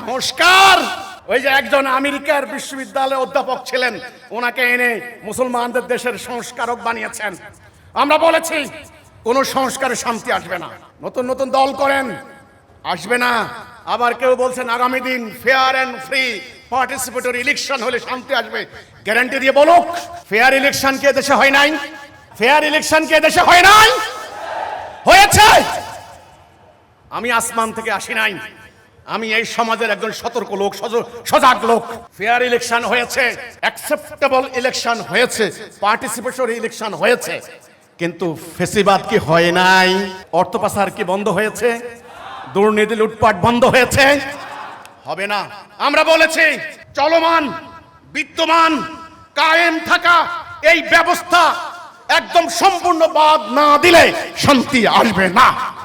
সংস্কার! ওই যে একজন আমেরিকার বিশ্ববিদ্যালয়ে অধ্যাপক ছিলেন, ওনাকে এনে মুসলমানদের দেশের সংস্কারক বানিয়েছেন। আমরা বলেছি, কোনো সংস্কারে শান্তি আসবে না। নতুন নতুন দল করেন, আসবে না। আবার কেউ বলছেন, আগামী দিন fair and free participatory election হলে শান্তি আসবে। গ্যারান্টি দিয়ে বলুক ফেয়ার ইলেকশন কে দেশে হয় নাই? ফেয়ার ইলেকশন কে দেশে হয় নাই? হয়েছে! আমি আসমান থেকে আসি নাই। আমি এই সমাজের একজন সতর্ক লোক, সজ- সজাগ লোক। ফেয়ার ইলেকশন হয়েছে অ্যাকসেপ্টেবল ইলেকশন হয়েছে পার্টিসিপেশন ইলেকশন হয়েছে। কিন্তু ফেসিবাদ কি হয় নাই? অর্থ পাচার কি বন্ধ হয়েছে? দুর্নীতি লুটপাট বন্ধ হয়েছে? হবে না। আমরা বলেছি, চলমান, বিদ্যমান, কায়েম থাকা এই ব্যবস্থা একদম সম্পূর্ণ বাদ না দিলে শান্তি আসবে না।